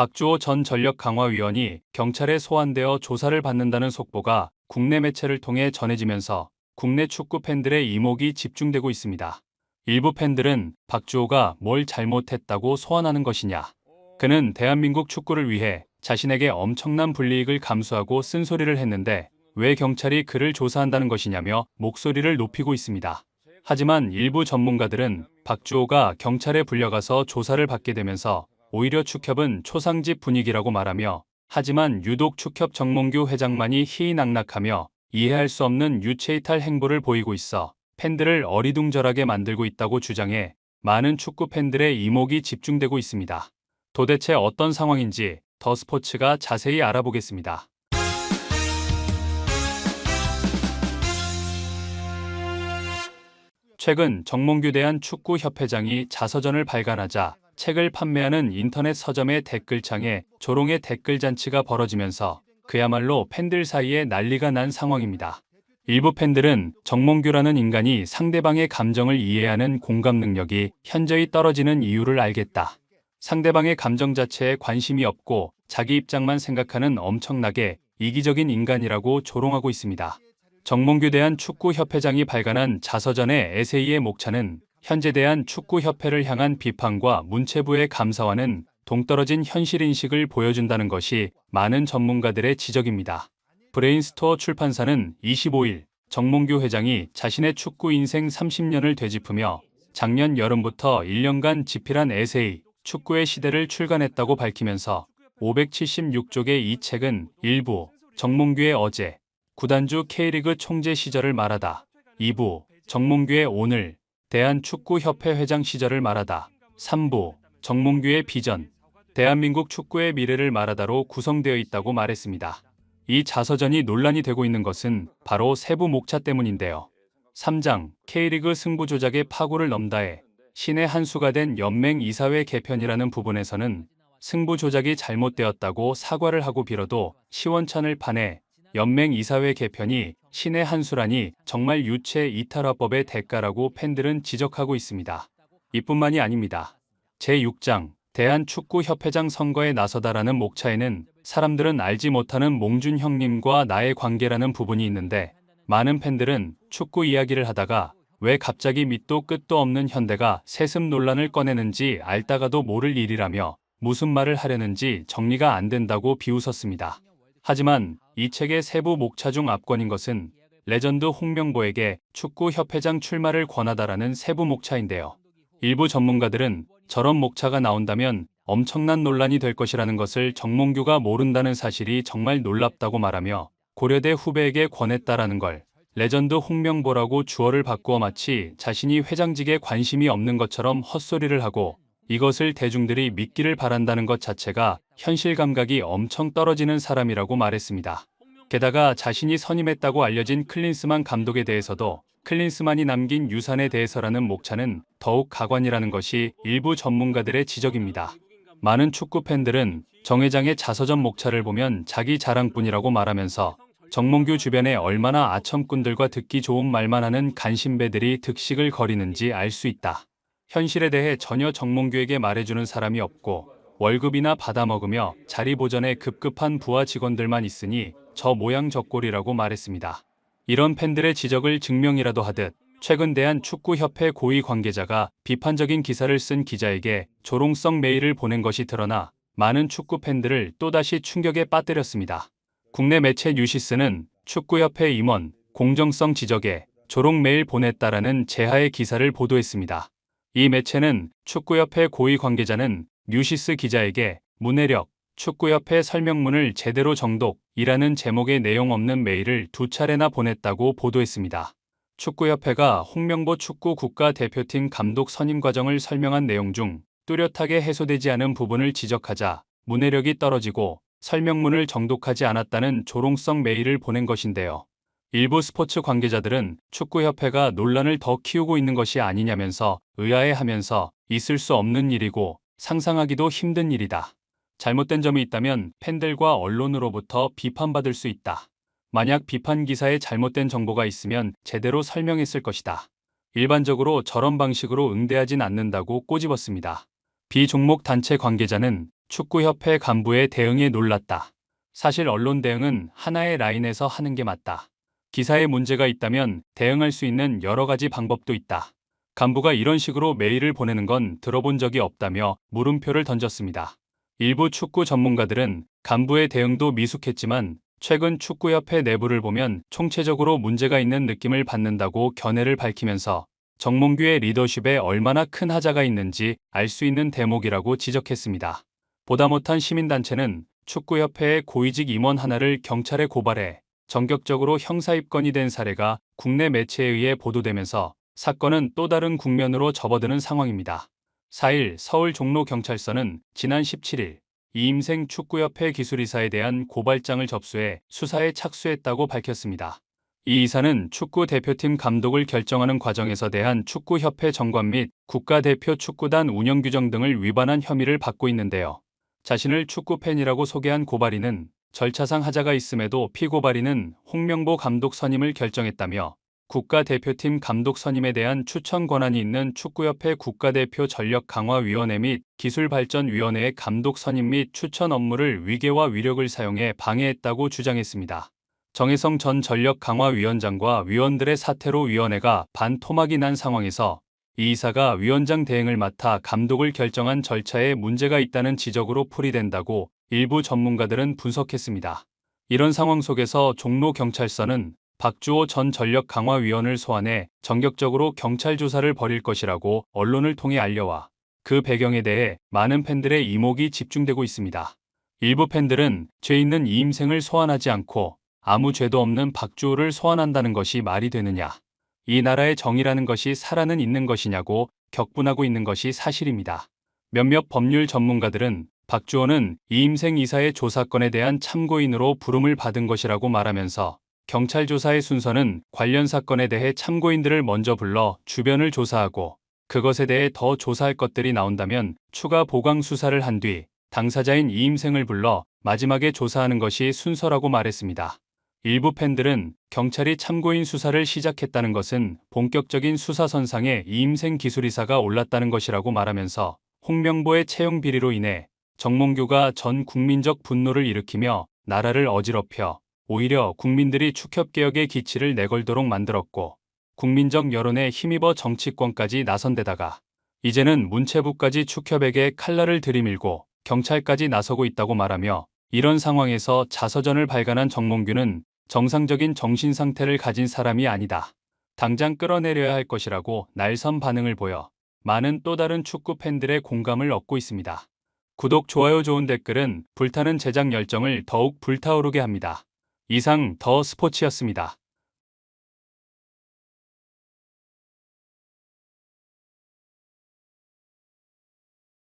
박주호 전 전력강화위원이 경찰에 소환되어 조사를 받는다는 속보가 국내 매체를 통해 전해지면서 국내 축구 팬들의 이목이 집중되고 있습니다. 일부 팬들은 박주호가 뭘 잘못했다고 소환하는 것이냐. 그는 대한민국 축구를 위해 자신에게 엄청난 불이익을 감수하고 쓴소리를 했는데 왜 경찰이 그를 조사한다는 것이냐며 목소리를 높이고 있습니다. 하지만 일부 전문가들은 박주호가 경찰에 불려가서 조사를 받게 되면서 오히려 축협은 초상집 분위기라고 말하며 하지만 유독 축협 정몽규 회장만이 희희낙낙하며 이해할 수 없는 유체이탈 행보를 보이고 있어 팬들을 어리둥절하게 만들고 있다고 주장해 많은 축구 팬들의 이목이 집중되고 있습니다. 도대체 어떤 상황인지 더 스포츠가 자세히 알아보겠습니다. 최근 정몽규 대한 축구협회장이 자서전을 발간하자 책을 판매하는 인터넷 서점의 댓글창에 조롱의 댓글 잔치가 벌어지면서 그야말로 팬들 사이에 난리가 난 상황입니다. 일부 팬들은 정몽규라는 인간이 상대방의 감정을 이해하는 공감 능력이 현저히 떨어지는 이유를 알겠다. 상대방의 감정 자체에 관심이 없고 자기 입장만 생각하는 엄청나게 이기적인 인간이라고 조롱하고 있습니다. 정몽규 대한 축구협회장이 발간한 자서전의 에세이의 목차는 현재 대한 축구협회를 향한 비판과 문체부의 감사와는 동떨어진 현실인식을 보여준다는 것이 많은 전문가들의 지적입니다. 브레인스토어 출판사는 25일 정몽규 회장이 자신의 축구 인생 30년을 되짚으며 작년 여름부터 1년간 집필한 에세이 축구의 시대를 출간했다고 밝히면서 576쪽의 이 책은 일부 정몽규의 어제 구단주 K리그 총재 시절을 말하다 2부 정몽규의 오늘 대한축구협회 회장 시절을 말하다 3부 정몽규의 비전 대한민국 축구의 미래를 말하다로 구성되어 있다고 말했습니다. 이 자서전이 논란이 되고 있는 것은 바로 세부 목차 때문인데요. 3장 K리그 승부 조작의 파고를 넘다해 신의 한 수가 된 연맹 이사회 개편이라는 부분에서는 승부 조작이 잘못되었다고 사과를 하고 빌어도 시원찮을 판에 연맹 이사회 개편이 신의 한 수라니 정말 유체 이탈화법의 대가라고 팬들은 지적하고 있습니다. 이뿐만이 아닙니다. 제6장 대한축구협회장 선거에 나서다라는 목차에는 사람들은 알지 못하는 몽준 형님과 나의 관계라는 부분이 있는데 많은 팬들은 축구 이야기를 하다가 왜 갑자기 밑도 끝도 없는 현대가 세습 논란을 꺼내는지 알다가도 모를 일이라며 무슨 말을 하려는지 정리가 안 된다고 비웃었습니다. 하지만 이 책의 세부 목차 중 압권인 것은 레전드 홍명보에게 축구협회장 출마를 권하다라는 세부 목차인데요. 일부 전문가들은 저런 목차가 나온다면 엄청난 논란이 될 것이라는 것을 정몽규가 모른다는 사실이 정말 놀랍다고 말하며 고려대 후배에게 권했다라는 걸 레전드 홍명보라고 주어를 바꾸어 마치 자신이 회장직에 관심이 없는 것처럼 헛소리를 하고 이것을 대중들이 믿기를 바란다는 것 자체가 현실 감각이 엄청 떨어지는 사람이라고 말했습니다. 게다가 자신이 선임했다고 알려진 클린스만 감독에 대해서도 클린스만이 남긴 유산에 대해서라는 목차는 더욱 가관이라는 것이 일부 전문가들의 지적입니다. 많은 축구 팬들은 정 회장의 자서전 목차를 보면 자기 자랑뿐이라고 말하면서 정몽규 주변에 얼마나 아첨꾼들과 듣기 좋은 말만 하는 간신배들이 득식을 거리는지 알 수 있다. 현실에 대해 전혀 정몽규에게 말해주는 사람이 없고 월급이나 받아먹으며 자리 보전에 급급한 부하 직원들만 있으니 저 모양 저 꼴이라고 말했습니다. 이런 팬들의 지적을 증명이라도 하듯 최근 대한축구협회 고위 관계자가 비판적인 기사를 쓴 기자에게 조롱성 메일을 보낸 것이 드러나 많은 축구 팬들을 또다시 충격에 빠뜨렸습니다. 국내 매체 뉴시스는 축구협회 임원 공정성 지적에 조롱 메일 보냈다라는 제하의 기사를 보도했습니다. 이 매체는 축구협회 고위 관계자는 뉴시스 기자에게 문해력 축구협회 설명문을 제대로 정독이라는 제목의 내용 없는 메일을 두 차례나 보냈다고 보도했습니다. 축구협회가 홍명보 축구 국가대표팀 감독 선임 과정을 설명한 내용 중 뚜렷하게 해소되지 않은 부분을 지적하자 문해력이 떨어지고 설명문을 정독하지 않았다는 조롱성 메일을 보낸 것인데요. 일부 스포츠 관계자들은 축구협회가 논란을 더 키우고 있는 것이 아니냐면서 의아해하면서 있을 수 없는 일이고 상상하기도 힘든 일이다. 잘못된 점이 있다면 팬들과 언론으로부터 비판받을 수 있다. 만약 비판 기사에 잘못된 정보가 있으면 제대로 설명했을 것이다. 일반적으로 저런 방식으로 응대하진 않는다고 꼬집었습니다. 비종목 단체 관계자는 축구협회 간부의 대응에 놀랐다. 사실 언론 대응은 하나의 라인에서 하는 게 맞다. 기사에 문제가 있다면 대응할 수 있는 여러 가지 방법도 있다. 간부가 이런 식으로 메일을 보내는 건 들어본 적이 없다며 물음표를 던졌습니다. 일부 축구 전문가들은 간부의 대응도 미숙했지만 최근 축구협회 내부를 보면 총체적으로 문제가 있는 느낌을 받는다고 견해를 밝히면서 정몽규의 리더십에 얼마나 큰 하자가 있는지 알 수 있는 대목이라고 지적했습니다. 보다 못한 시민단체는 축구협회의 고위직 임원 하나를 경찰에 고발해 전격적으로 형사 입건이 된 사례가 국내 매체에 의해 보도되면서 사건은 또 다른 국면으로 접어드는 상황입니다. 4일 서울 종로경찰서는 지난 17일 이임생 축구협회 기술이사에 대한 고발장을 접수해 수사에 착수했다고 밝혔습니다. 이 이사는 축구 대표팀 감독을 결정하는 과정에서 대한 축구협회 정관 및 국가대표 축구단 운영 규정 등을 위반한 혐의를 받고 있는데요. 자신을 축구팬이라고 소개한 고발인은 절차상 하자가 있음에도 피고발인은 홍명보 감독 선임을 결정했다며 국가대표팀 감독 선임에 대한 추천 권한이 있는 축구협회 국가대표 전력 강화위원회 및 기술발전위원회의 감독 선임 및 추천 업무를 위계와 위력을 사용해 방해했다고 주장했습니다. 정혜성 전 전력 강화위원장과 위원들의 사태로 위원회가 반토막이 난 상황에서 이 이사가 위원장 대행을 맡아 감독을 결정한 절차에 문제가 있다는 지적으로 풀이된다고 일부 전문가들은 분석했습니다. 이런 상황 속에서 종로 경찰서는 박주호 전 전력강화위원을 소환해 전격적으로 경찰 조사를 벌일 것이라고 언론을 통해 알려와 그 배경에 대해 많은 팬들의 이목이 집중되고 있습니다. 일부 팬들은 죄 있는 이임생을 소환하지 않고 아무 죄도 없는 박주호를 소환한다는 것이 말이 되느냐. 이 나라의 정의라는 것이 살아는 있는 것이냐고 격분하고 있는 것이 사실입니다. 몇몇 법률 전문가들은 박주호는 이임생 이사의 조사건에 대한 참고인으로 부름을 받은 것이라고 말하면서 경찰 조사의 순서는 관련 사건에 대해 참고인들을 먼저 불러 주변을 조사하고 그것에 대해 더 조사할 것들이 나온다면 추가 보강 수사를 한 뒤 당사자인 이임생을 불러 마지막에 조사하는 것이 순서라고 말했습니다. 일부 팬들은 경찰이 참고인 수사를 시작했다는 것은 본격적인 수사선상에 이임생 기술이사가 올랐다는 것이라고 말하면서 홍명보의 채용 비리로 인해 정몽규가 전 국민적 분노를 일으키며 나라를 어지럽혀 오히려 국민들이 축협개혁의 기치를 내걸도록 만들었고 국민적 여론에 힘입어 정치권까지 나선 데다가 이제는 문체부까지 축협에게 칼날을 들이밀고 경찰까지 나서고 있다고 말하며 이런 상황에서 자서전을 발간한 정몽규는 정상적인 정신 상태를 가진 사람이 아니다. 당장 끌어내려야 할 것이라고 날선 반응을 보여 많은 또 다른 축구 팬들의 공감을 얻고 있습니다. 구독, 좋아요, 좋은 댓글은 불타는 제작 열정을 더욱 불타오르게 합니다. 이상 더 스포츠였습니다.